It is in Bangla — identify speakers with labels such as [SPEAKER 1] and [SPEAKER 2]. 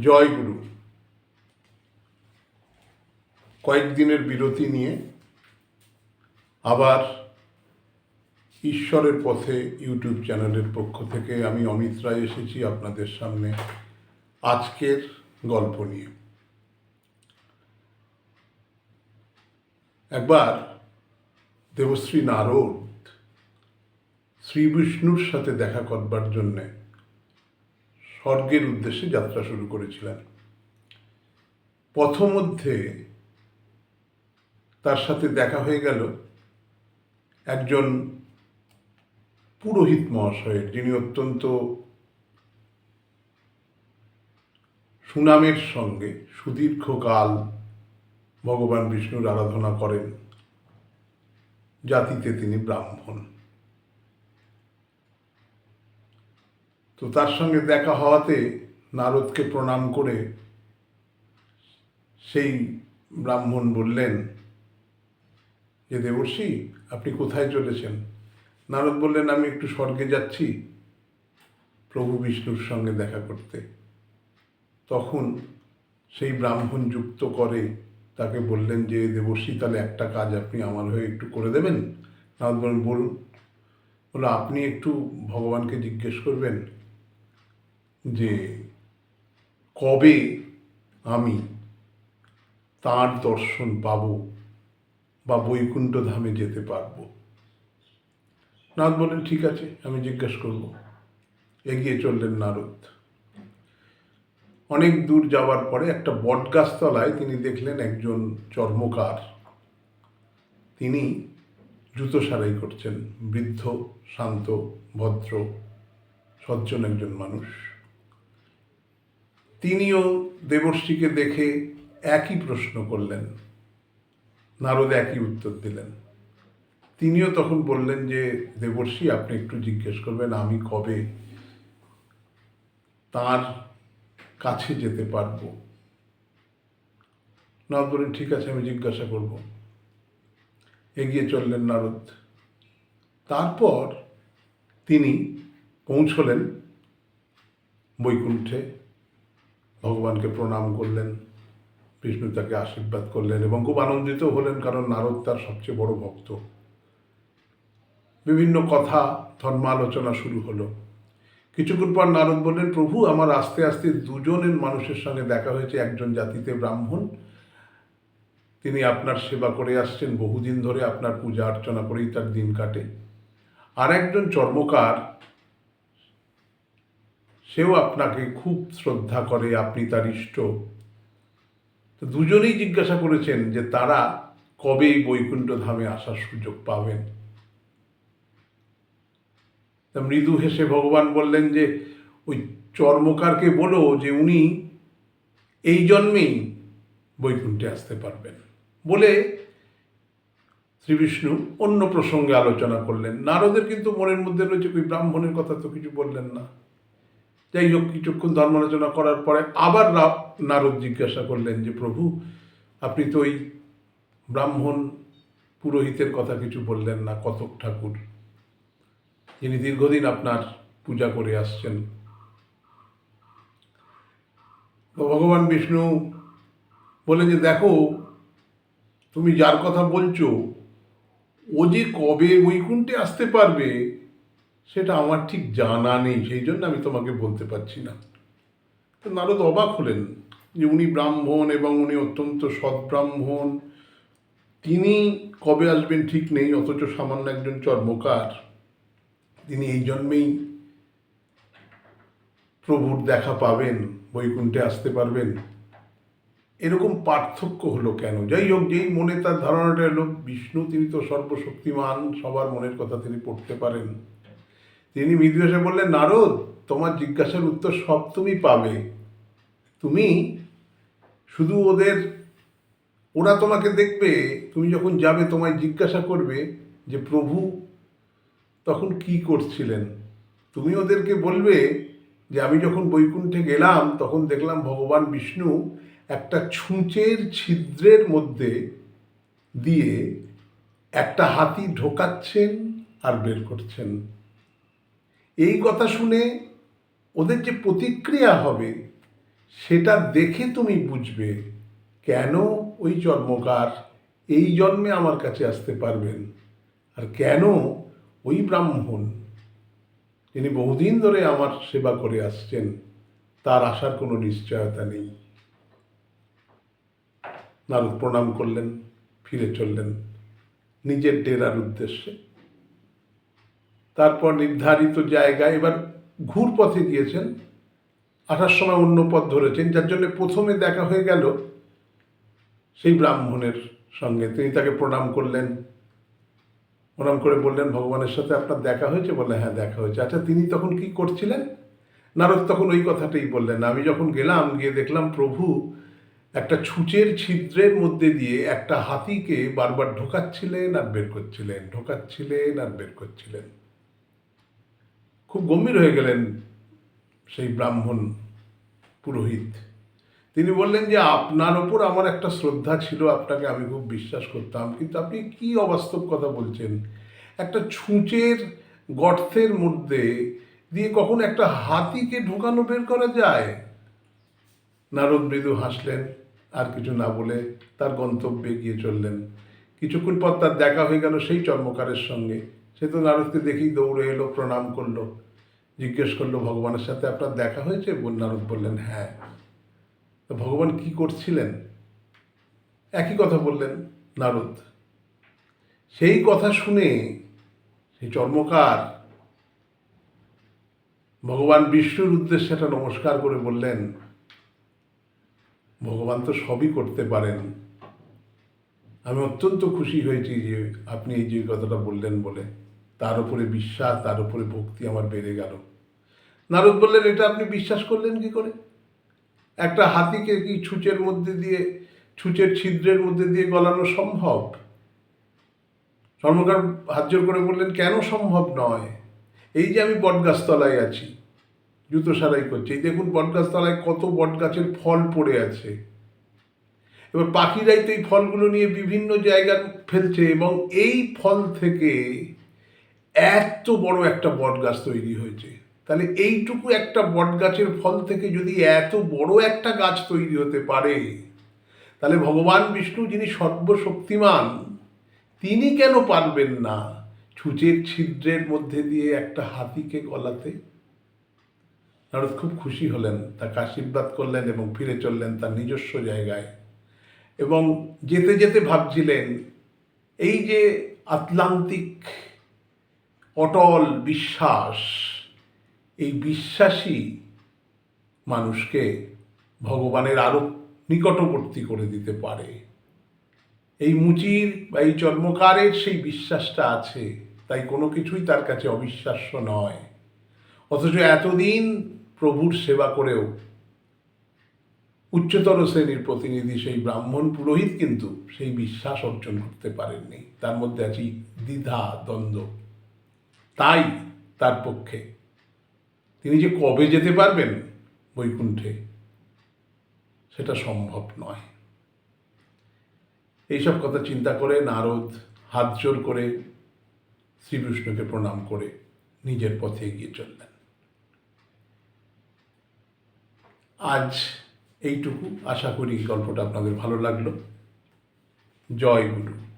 [SPEAKER 1] জয় গুরু কয়েকদিনের বিরতি নিয়ে আবার ঈশ্বরের পথে ইউটিউব চ্যানেলের পক্ষ থেকে আমি অমিত রায় এসেছি আপনাদের সামনে আজকের গল্প নিয়ে। একবার দেবশ্রী নারদ শ্রী বিষ্ণুর সাথে দেখা করবার জন্যে স্বর্গের উদ্দেশ্যে যাত্রা শুরু করেছিলেন। পথমধ্যে তার সাথে দেখা হয়ে গেল একজন পুরোহিত মহাশয়ের, যিনি অত্যন্ত সুনামের সঙ্গে সুদীর্ঘকাল ভগবান বিষ্ণুর আরাধনা করেন, জাতিতে তিনি ব্রাহ্মণ। তো তার সঙ্গে দেখা হওয়াতে নারদকে প্রণাম করে সেই ব্রাহ্মণ বললেন যে দেবর্ষি, আপনি কোথায় চলেছেন? নারদ বললেন, আমি একটু স্বর্গে যাচ্ছি প্রভু বিষ্ণুর সঙ্গে দেখা করতে। তখন সেই ব্রাহ্মণ যুক্ত করে তাকে বললেন যে দেবর্ষি, তাহলে একটা কাজ আপনি আমার হয়ে একটু করে দেবেন? নারদ বললেন, বলুন। বলো আপনি একটু ভগবানকে জিজ্ঞেস করবেন যে কবে আমি তার দর্শন পাব বা বৈকুণ্ঠ ধামে যেতে পারব? নারদ বললেন ঠিক আছে, আমি জিজ্ঞেস করব। এগিয়ে চললেন নারদ। অনেক দূর যাওয়ার পরে একটা বটগাছতলায় তিনি দেখলেন একজন চর্মকার। তিনি জুতো সারাই করছেন, বৃদ্ধ, শান্ত, ভদ্র, সজ্জন একজন মানুষ। তিনিও দেবর্ষিকে দেখে একই প্রশ্ন করলেন। নারদ একই উত্তর দিলেন। তিনিও তখন বললেন যে, দেবর্ষি, আপনি একটু জিজ্ঞেস করবেন, আমি কবে তার কাছে যেতে পারব? নারদ বললেন, ঠিক আছে, আমি জিজ্ঞাসা করব। এগিয়ে চললেন নারদ। তারপর তিনি পৌঁছলেন বৈকুণ্ঠে। ভগবানকে প্রণাম করলেন, বিষ্ণু তাকে আশীর্বাদ করলেন এবং খুব আনন্দিত হলেন কারণ নারদ তার সবচেয়ে বড় ভক্ত। বিভিন্ন কথা, ধর্মালোচনা শুরু হলো। কিছুক্ষণ পর নারদ বললেন, প্রভু, আমার আস্তে আস্তে দুজনের মানুষের সঙ্গে দেখা হয়েছে, একজন জাতিতে ব্রাহ্মণ। তিনি আপনার সেবা করে আসছেন, বহুদিন ধরে আপনার পূজা অর্চনা করেই তার দিন কাটে। আর একজন চর্মকার সেও আপনাকে খুব শ্রদ্ধা করে আপনি তার ইষ্ট তো দুজনেই জিজ্ঞাসা করেছেন যে তারা কবে এই বৈকুণ্ঠ ধামে আসার সুযোগ পাবেন। তা মৃদু হেসে ভগবান বললেন যে, ওই চর্মকারকে বলো যে উনি এই জন্মেই বৈকুণ্ঠে আসতে পারবেন। বলে শ্রীবিষ্ণু অন্য প্রসঙ্গে আলোচনা করলেন। নারদের কিন্তু মনের মধ্যে রয়েছে, ওই ব্রাহ্মণের কথা তো কিছু বললেন না। যাই হোক, কিছুক্ষণ ধর্মালোচনা করার পরে আবার নারদ জিজ্ঞাসা করলেন যে, প্রভু, আপনি তো ওই ব্রাহ্মণ পুরোহিতের কথা কিছু বললেন না, কতক ঠাকুর? যিনি দীর্ঘদিন আপনার পূজা করে আসছেন। তো ভগবান বিষ্ণু বলে যে, দেখো, তুমি যার কথা বলছো, ও যে কবে বৈকুণ্ঠে আসতে পারবে সেটা আমার ঠিক জানা নেই, সেই জন্য আমি তোমাকে বলতে পারছি না। নারদ অবাক হলেন যে উনি ব্রাহ্মণ এবং উনি অত্যন্ত সৎ ব্রাহ্মণ। তিনি কবে আসবেন ঠিক নেই, অথচ সামান্য একজন চর্মকার। তিনি এই জন্মেই প্রভুর দেখা পাবেন, বৈকুণ্ঠে আসতে পারবেন। এরকম পার্থক্য হলো কেন? যাই হোক, যেই মনে তার ধারণাটা এলো, বিষ্ণু তিনি তো সর্বশক্তিমান, সবার মনের কথা তিনি পড়তে পারেন। তিনি এসে বললেন, নারদ, তোমার জিজ্ঞাসার উত্তর সব তুমি পাবে। তুমি শুধু ওদের, ওরা তোমাকে দেখবে। তুমি যখন যাবে, তোমায় জিজ্ঞাসা করবে যে, প্রভু, তখন কি করছিলেন? তুমি ওদেরকে বলবে যে, আমি যখন বৈকুণ্ঠে গেলাম, তখন দেখলাম ভগবান বিষ্ণু একটা ছুঁচের ছিদ্রের মধ্যে দিয়ে একটা হাতি ঢোকাচ্ছেন আর বের করছেন। এই কথা শুনে ওদের যে প্রতিক্রিয়া হবে, সেটা দেখে তুমি বুঝবে কেন ওই চর্মকার এই জন্মে আমার কাছে আসতে পারবেন আর কেন ওই ব্রাহ্মণ যিনি বহুদিন ধরে আমার সেবা করে আসছেন, তার আসার কোনো নিশ্চয়তা নেই। নারদ প্রণাম করলেন, ফিরে চললেন নিজের ডেরার উদ্দেশ্যে। তারপর নির্ধারিত জায়গায় এবার ঘুর পথে গিয়েছেন। আসার সময় অন্য পথ ধরেছেন, যার জন্য প্রথমে দেখা হয়ে গেল সেই ব্রাহ্মণের সঙ্গে। তিনি তাকে প্রণাম করলেন। প্রণাম করে বললেন, ভগবানের সাথে আপনার দেখা হয়েছে? বললেন হ্যাঁ দেখা হয়েছে। আচ্ছা তিনি তখন কি করছিলেন? নারদ তখন ওই কথাটাই বললেন, আমি যখন গেলাম, গিয়ে দেখলাম প্রভু একটা ছুঁচের ছিদ্রের মধ্যে দিয়ে একটা হাতিকে বারবার ঢোকাচ্ছিলেন আর বের করছিলেন, ঢোকাচ্ছিলেন আর বের করছিলেন। খুব গম্ভীর হয়ে গেলেন সেই ব্রাহ্মণ পুরোহিত। তিনি বললেন যে, আপনার ওপর আমার একটা শ্রদ্ধা ছিল, আপনাকে আমি খুব বিশ্বাস করতাম। কিন্তু আপনি কি অবাস্তব কথা বলছেন? একটা ছুঁচের গর্তের মধ্যে দিয়ে কখন একটা হাতিকে ঢোকানো বের করা যায়? নারদ মৃদু হাসলেন, আর কিছু না বলে তার গন্তব্যে গিয়ে চললেন। কিছুক্ষণ পর তার দেখা হয়ে গেল সেই চর্মকারের সঙ্গে। সে তো নারদকে দেখেই দৌড়ে এলো, প্রণাম করল, জিজ্ঞেস করল, ভগবানের সাথে আপনার দেখা হয়েছে? নারদ বললেন হ্যাঁ। তো ভগবান কি করছিলেন? একই কথা বললেন, নারদ, সেই কথা শুনে সেই চর্মকার ভগবান বিষ্ণুর উদ্দেশ্যে একটা নমস্কার করে বললেন, ভগবান তো সবই করতে পারেন। আমি অত্যন্ত খুশি হয়েছি যে আপনি এই যে কথাটা বললেন বলে। তার উপরে বিশ্বাস, তার উপরে ভক্তি আমার বেড়ে গেল। নারদ বললেন, এটা আপনি বিশ্বাস করলেন কি করে? একটা হাতিকে কি ছুঁচের মধ্যে দিয়ে, ছুঁচের ছিদ্রের মধ্যে দিয়ে গলানো সম্ভব? স্বর্ণকার হাত জোর করে বললেন, কেন সম্ভব নয়? এই যে আমি বটগাছতলায় আছি, জুতো সারাই করছি, এই দেখুন বটগাছতলায় কত বটগাছের ফল পড়ে আছে। এবার পাখিরাই তো এই ফলগুলো নিয়ে বিভিন্ন জায়গায় ফেলছে এবং এই ফল থেকে এত বড় একটা বটগাছ তৈরি হয়েছে। তাহলে এইটুকু একটা বটগাছের ফল থেকে যদি এত বড় একটা গাছ তৈরি হতে পারে, তাহলে ভগবান বিষ্ণু যিনি সর্বশক্তিমান, তিনি কেন পারবেন না ছুঁচের ছিদ্রের মধ্যে দিয়ে একটা হাতিকে গলাতে? নারদ খুব খুশি হলেন, তাকে আশীর্বাদ করলেন এবং ফিরে চললেন তার নিজস্ব জায়গায়। এবং যেতে যেতে ভাবছিলেন, এই যে আটলান্টিক অটল বিশ্বাস, এই বিশ্বাসই মানুষকে ভগবানের আরও নিকটবর্তী করে দিতে পারে। এই মুচির বা এই চর্মকারের সেই বিশ্বাসটা আছে, তাই কোনো কিছুই তার কাছে অবিশ্বাস্য নয়। অথচ এতদিন প্রভুর সেবা করেও উচ্চতর শ্রেণির প্রতিনিধি সেই ব্রাহ্মণ পুরোহিত কিন্তু সেই বিশ্বাস অর্জন করতে পারেননি। তার মধ্যে আছে দ্বিধা, দ্বন্দ্ব। তাই তার পক্ষে। তিনি যে কবে যেতে পারবেন বৈকুণ্ঠে, সেটা সম্ভব নয়। এইসব কথা চিন্তা করে নারদ হাত জোর করে শ্রীকৃষ্ণকে প্রণাম করে নিজের পথে এগিয়ে চললেন। আজ এইটুকু। আশা করি গল্পটা আপনাদের ভালো লাগল। জয় গুরু।